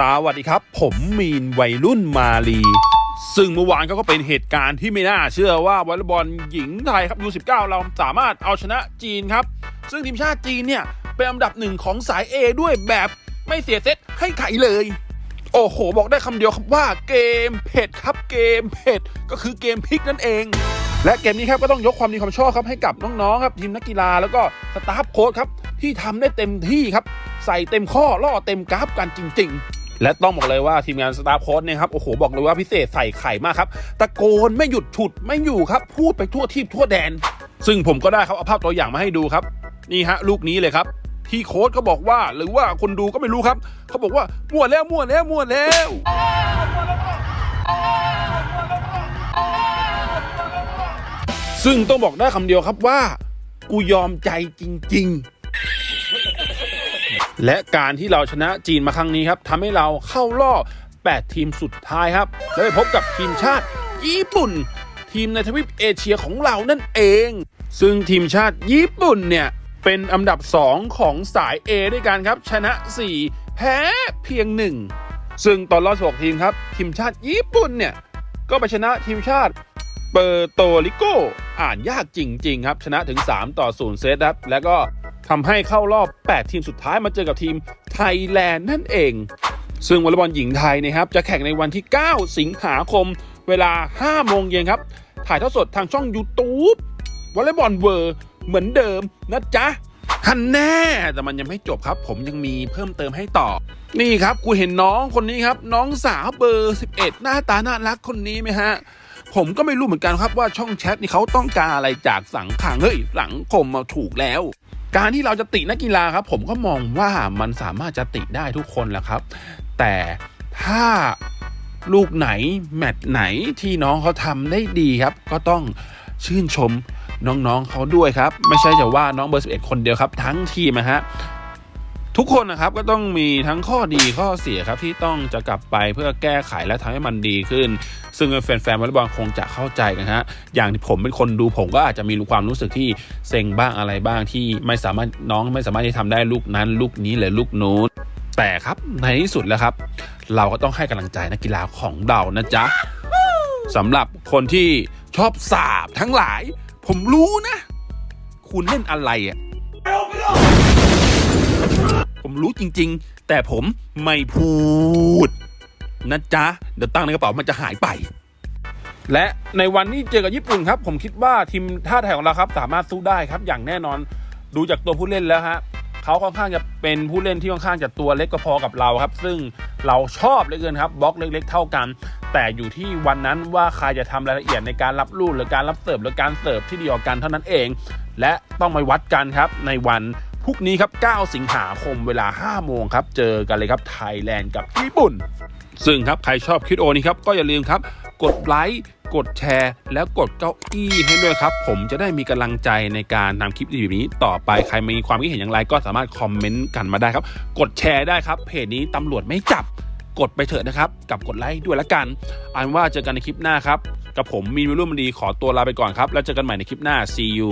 สวัสดีครับ ผมมีนวัยรุ่นมาลี ซึ่งเมื่อวานก็เป็นเหตุการณ์ที่ไม่น่าเชื่อว่าวอลเลย์บอลหญิงไทยครับยู19เราสามารถเอาชนะจีนครับ ซึ่งทีมชาติจีนเนี่ย เป็นอันดับหนึ่งของสาย A ด้วยแบบไม่เสียเซตให้ใครเลย โอ้โห บอกได้คำเดียวครับว่าเกมเผ็ดครับเกมเผ็ดก็คือเกมพลิกนั่นเอง และเกมนี้ครับก็ต้องยกความดีความชอบครับให้กับน้องๆครับทีมนักกีฬาแล้วก็สตาฟโค้ชครับที่ทำได้เต็มที่ครับ ใส่เต็มข้อล่อเต็มกราฟกันจริง ๆ และต้องบอกเลยว่าทีมงานสตาฟโค้ชเนี่ยครับโอ้โหบอกเลยว่าพิเศษใส่ไข่มากครับ ตะโกนไม่หยุดฉุดไม่อยู่ครับ พูดไปทั่วทีบทั่วแดน ซึ่งผมก็ได้ครับเอาภาพตัวอย่างมาให้ดูครับ นี่ฮะ ลูกนี้เลยครับที่โค้ชก็บอกว่าหรือว่าคนดูก็ไม่รู้ครับเขาบอกว่ามั่วแล้วมั่วแล้วมั่วแล้วซึ่งต้องบอกได้คำเดียวครับว่า กูยอมใจจริง ๆ และการที่เราชนะจีนมาครั้งนี้ครับทำให้เราเข้ารอบ 8 ทีมสุดท้ายครับและไปพบกับทีมชาติญี่ปุ่น ทีมในทวีปเอเชียของเรานั่นเอง ซึ่งทีมชาติญี่ปุ่นเนี่ยเป็นอันดับ 2 ของสาย A ด้วยกันครับ ชนะ 4 แพ้เพียง 1 ซึ่งตอนรอบ16ทีมครับ ทีมชาติญี่ปุ่นเนี่ย ก็ไปชนะทีมชาติเปอร์โตริโก อ่านยากจริง ๆ ครับ ชนะถึง 3 ต่อ 0 เซตครับ แล้วก็ ทำให้เข้ารอบ 8 ทีมสุดท้ายมาเจอกับทีมไทยแลนด์นั่นเอง ซึ่งวอลเลย์บอลหญิงไทยนะครับจะแข่งในวันที่ 9 สิงหาคม เวลา 5 โมงเย็นครับ ถ่ายทอดสดทางช่อง YouTube วอลเลย์บอลเวอร์เหมือนเดิมนะจ๊ะฮันแน่ แต่มันยังไม่จบครับ ผมยังมีเพิ่มเติมให้ต่อ นี่ครับกูเห็นน้องคนนี้ครับ น้องสาวเบอร์ 11 หน้าตาน่ารักคนนี้ไหมฮะ ผมก็ไม่รู้เหมือนกันครับว่าช่องแชทนี่เขาต้องการอะไรจากสังขังเฮ้ยสังคมมาถูกแล้ว การที่เราจะตินักกีฬาครับ ผมก็มองว่ามันสามารถจะติได้ทุกคนแหละครับ แต่ถ้าลูกไหน แมตช์ไหนที่น้องเขาทำได้ดีครับ ก็ต้องชื่นชมน้องๆเขาด้วยครับ ไม่ใช่จะว่าน้องเบอร์11คนเดียวครับ ทั้งทีมนะฮะ ทุกคนนะครับก็ต้องมีทั้งข้อดีข้อเสียครับที่ต้องจะกลับไปเพื่อแก้ไขและทำให้มันดีขึ้น ซึ่งแฟนๆวอลเลย์บอลคงจะเข้าใจกันฮะอย่างที่ผมเป็นคนดูผมก็อาจจะมีความรู้สึกที่เซ็งบ้างอะไรบ้างที่ไม่สามารถน้องไม่สามารถที่ทำได้ลูกนั้นลูกนี้หรือลูกนู้นแต่ครับในที่สุดแล้วครับ เราก็ต้องให้กำลังใจนักกีฬาของเรานะจ๊ะสำหรับคนที่ชอบสาบทั้งหลาย ผมรู้นะ คุณเล่นอะไรอะ ผมรู้จริง ๆ แต่ผมไม่พูด นะจ๊ะ เดี๋ยวตั้งในกระเป๋ามันจะหายไป และในวันที่เจอกับญี่ปุ่นครับ ผมคิดว่าทีมท่าไทยของเราครับ สามารถสู้ได้ครับ อย่างแน่นอนดูจากตัวผู้เล่นแล้วฮะเขาค่อนข้างจะเป็นผู้เล่นที่ค่อนข้างจะตัวเล็กก็พอกับเราครับ ซึ่งเราชอบเหลือเกินครับบล็อกเล็ก ๆ เท่ากัน แต่อยู่ที่วันนั้นว่าใครจะทำรายละเอียดในการรับลูกหรือการรับเสิร์ฟหรือการเสิร์ฟที่ดีกว่ากันเท่านั้นเอง และต้องมาวัดกันครับในวัน พรุ่งนี้ครับ 9 สิงหาคมเวลา 5 โมงครับ เจอกันเลยครับไทยแลนด์กับญี่ปุ่น ซึ่งครับใครชอบคลิปโอนี้ครับก็อย่าลืมครับ กดไลค์กดแชร์แล้วกดเก้าอี้ให้ด้วยครับ ผมจะได้มีกำลังใจในการทำคลิปดีแบบนี้ ต่อไปใครมีความคิดเห็นอย่างไร ก็สามารถคอมเมนต์กันมาได้ครับ กดแชร์ได้ครับเพจนี้ตำรวจไม่จับกดไปเถอะนะครับ กับกดไลค์ด้วยละกันอันว่าเจอกันในคลิปหน้าครับ กับผมมีนวิรุ่มดีขอตัวลาไปก่อนครับ แล้วเจอกันใหม่ในคลิปหน้า see you